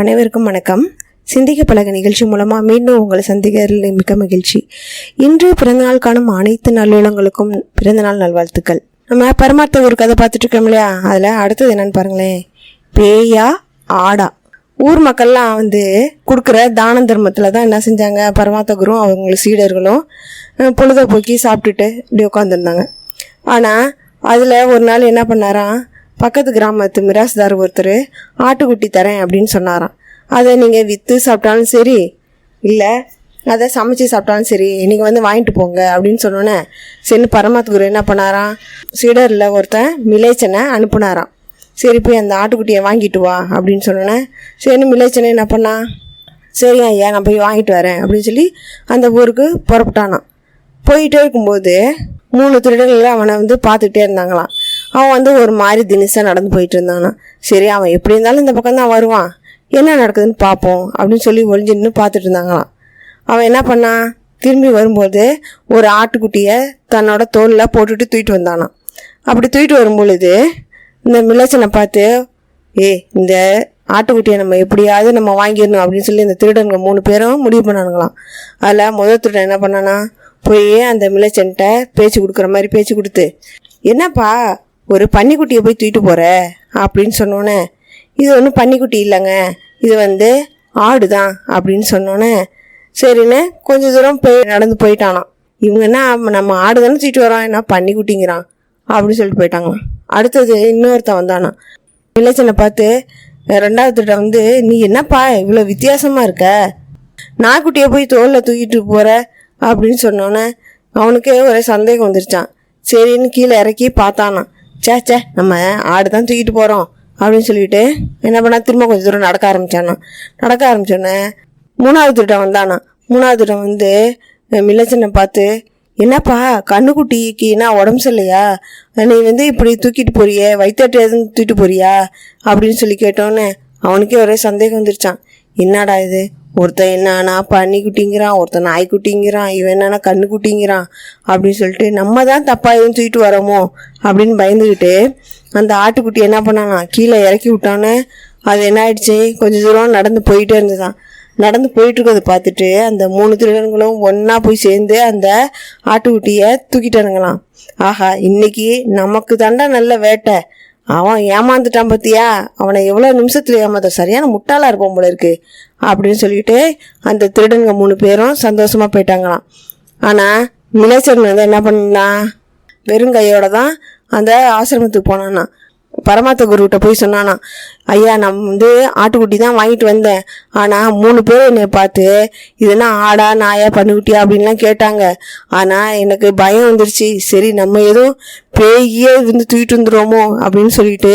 அனைவருக்கும் வணக்கம். சிந்திக்க பழக நிகழ்ச்சி மூலமாக மீண்டும் உங்களை சந்திக்கிறதுல மிக்க மகிழ்ச்சி. இன்று பிறந்தநாள் காணும் அனைத்து நல்லுள்ளங்களுக்கும் பிறந்தநாள் நல்வாழ்த்துக்கள். நம்ம பரமார்த்த ஒரு கதை பார்த்துட்டு இருக்கோம் இல்லையா? அதில் அடுத்தது என்னன்னு பாருங்களேன். பேயா ஆடா. ஊர் மக்கள்லாம் வந்து கொடுக்குற தான தர்மத்தில் தான் என்ன செஞ்சாங்க? பரமாத்த குரும் அவங்க சீடர்களும் பொழுதை போக்கி சாப்பிட்டுட்டு இப்படி உட்காந்துருந்தாங்க ஆனால் அதில் ஒரு நாள் என்ன பண்ணாராம்? பக்கத்து கிராமத்து மிராஸ்தார் ஒருத்தர் ஆட்டுக்குட்டி தரேன் அப்படின்னு சொன்னாராம். அதை நீங்கள் விற்று சாப்பிட்டாலும் சரி இல்லை அதை சமைச்சு சாப்பிட்டாலும் சரி நீங்கள் வந்து வாங்கிட்டு போங்க அப்படின்னு சொன்னோன்னே சரி பரமாத் குரு என்ன பண்ணாராம்? சீடரில் ஒருத்தன் மிலேச்சனை அனுப்புனாராம். சரி போய் அந்த ஆட்டுக்குட்டியை வாங்கிட்டு வா அப்படின்னு சொன்னோன்னே சரி மிலேச்சனை என்ன பண்ணா? சரி ஐயா நான் போய் வாங்கிட்டு வரேன் அப்படின்னு சொல்லி அந்த ஊருக்கு புறப்பட்டானான் போயிட்டே இருக்கும்போது மூணு திருடர்கள் அவனை வந்து பார்த்துக்கிட்டே இருந்தாங்களாம். அவன் வந்து ஒரு மாதிரி தினிசாக நடந்து போயிட்டு இருந்தானா சரி அவன் எப்படி இருந்தாலும் இந்த பக்கம் தான் வருவான். என்ன நடக்குதுன்னு பார்ப்போம் அப்படின்னு சொல்லி ஒளிஞ்சு நின்று பார்த்துட்டு இருந்தாங்களாம் அவன் என்ன பண்ணான் திரும்பி வரும்போது ஒரு ஆட்டுக்குட்டியை தன்னோட தோலில் போட்டுட்டு தூக்கிட்டு வந்தானான் அப்படி தூக்கிட்டு வரும்பொழுது இந்த மிளச்சனை பார்த்து ஏய் இந்த ஆட்டுக்குட்டியை நம்ம எப்படியாவது நம்ம வாங்கிடணும் அப்படின்னு சொல்லி இந்த திருடனுங்க மூணு பேரும் முடிவு பண்ணானுங்களாம். அதில் முதல் திருடன் என்ன பண்ணானா போய் அந்த மிளச்சன்ட்ட பேச்சு கொடுக்குற மாதிரி பேச்சு கொடுத்து என்னப்பா ஒரு பன்னிக்குட்டியை போய் தூக்கிட்டு போகிற அப்படின்னு சொன்னோன்னே இது ஒன்றும் பன்னிக்குட்டி இல்லைங்க இது வந்து ஆடு தான் அப்படின்னு சொன்னோன்னே சரின்னு கொஞ்ச தூரம் போய் நடந்து போயிட்டானாம். இவங்க என்ன நம்ம ஆடு தானே தூக்கிட்டு வரோம் என்ன பன்னிக்குட்டிங்கிறான் அப்படின்னு சொல்லிட்டு போயிட்டாங்களாம். அடுத்தது இன்னொருத்தன் வந்தானா இளைச்சனை பார்த்து ரெண்டாவது திட்ட வந்து நீ என்னப்பா இவ்வளோ வித்தியாசமாக இருக்க? நாய்க்குட்டியை போய் தோளில் தூக்கிட்டு போகிற அப்படின்னு சொன்னோன்னே அவனுக்கே ஒரே சந்தேகம் வந்துருச்சான் சரின்னு கீழே இறக்கி பார்த்தானான் சே சே நம்ம ஆடு தான் தூக்கிட்டு போகிறோம் அப்படின்னு சொல்லிட்டு என்ன பண்ணா திரும்ப கொஞ்சம் தூரம் நடக்க ஆரம்பித்தானா நடக்க ஆரம்பிச்சோன்னே மூணாவது திட்டம் வந்தானா. மூணாவது திட்டம் வந்து மில்லச்சனை பார்த்து என்னப்பா கண்ணுக்குட்டிக்கு என்ன உடம்பு சரியில்லையா? நீ வந்து இப்படி தூக்கிட்டு போறியே வயிற்றாட்டு எதுவும் தூக்கிட்டு போறியா? அப்படின்னு சொல்லி கேட்டோன்னே அவனுக்கே ஒரே சந்தேகம் வந்துருச்சான். என்னடா இது? ஒருத்தன் என்னன்னா பன்னிக்குட்டிங்கிறான் ஒருத்தன் நாய்க்குட்டிங்கிறான் இவன் என்னன்னா கண்ணுக்குட்டிங்கிறான் அப்படின்னு சொல்லிட்டு நம்ம தான் தப்பா எதுவும் தூக்கிட்டு வரோமோ அப்படின்னு பயந்துக்கிட்டு அந்த ஆட்டுக்குட்டி என்ன பண்ணானா கீழே இறக்கி விட்டானே அது என்ன ஆயிடுச்சு? கொஞ்சம் தூரம் நடந்து போயிட்டே இருந்ததான் நடந்து போயிட்டுருக்கதை பார்த்துட்டு அந்த மூணு திருடன்களும் ஒன்றா போய் சேர்ந்து அந்த ஆட்டுக்குட்டியை தூக்கிட்டானுங்களாம் ஆஹா இன்னைக்கு நமக்கு தாண்டா நல்ல வேட்டை. அவன் ஏமாந்துட்டான் பார்த்தியா அவனை எவ்வளோ நிமிஷத்தில் ஏமாத்த சரியான முட்டாளாக இருப்போம் போல இருக்கு. அப்படின்னு சொல்லிட்டு அந்த திருடனுங்க மூணு பேரும் சந்தோஷமாக போயிட்டாங்களாம். ஆனால் மிலேச்சன் வந்து என்ன பண்ணான்? வெறும் கையோட தான் அந்த ஆசிரமத்துக்கு போனான்னா பரமாத்த குருகிட்ட போய் சொன்னானா ஐயா நான் வந்து ஆட்டுக்குட்டி தான் வாங்கிட்டு வந்தேன். ஆனால் மூணு பேர் என்னை பார்த்து இதெல்லாம் ஆடா நாயா பண்ணுக்குட்டியா அப்படின்லாம் கேட்டாங்க. ஆனால் எனக்கு பயம் வந்துருச்சு. சரி நம்ம எதுவும் பேயே இருந்து தூக்கிட்டு வந்துடுவோமோ அப்படின்னு சொல்லிட்டு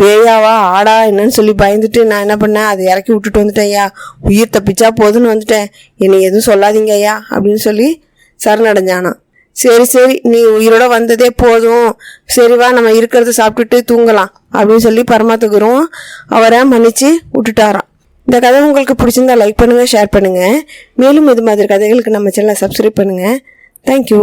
பேயாவா ஆடா என்னன்னு சொல்லி பயந்துட்டு நான் என்ன பண்ணேன்? அதை இறக்கி விட்டுட்டு வந்துட்டேன் ஐயா. உயிர் தப்பிச்சா போதுன்னு வந்துட்டேன். என்னை எதுவும் சொல்லாதீங்க ஐயா அப்படின்னு சொல்லி சரணடைஞ்சானா சரி சரி நீ உயிரோட வந்ததே போதும். சரிவா நம்ம இருக்கிறத சாப்பிட்டுட்டு தூங்கலாம் அப்படின்னு சொல்லி பரமாத்த குருவும் அவரை மன்னிச்சு விட்டுட்டாராம். இந்த கதை உங்களுக்கு பிடிச்சிருந்தா லைக் பண்ணுங்கள் ஷேர் பண்ணுங்கள் மேலும் இது மாதிரி கதைகளுக்கு நம்ம சேனலை சப்ஸ்கிரைப் பண்ணுங்கள் தேங்க்யூ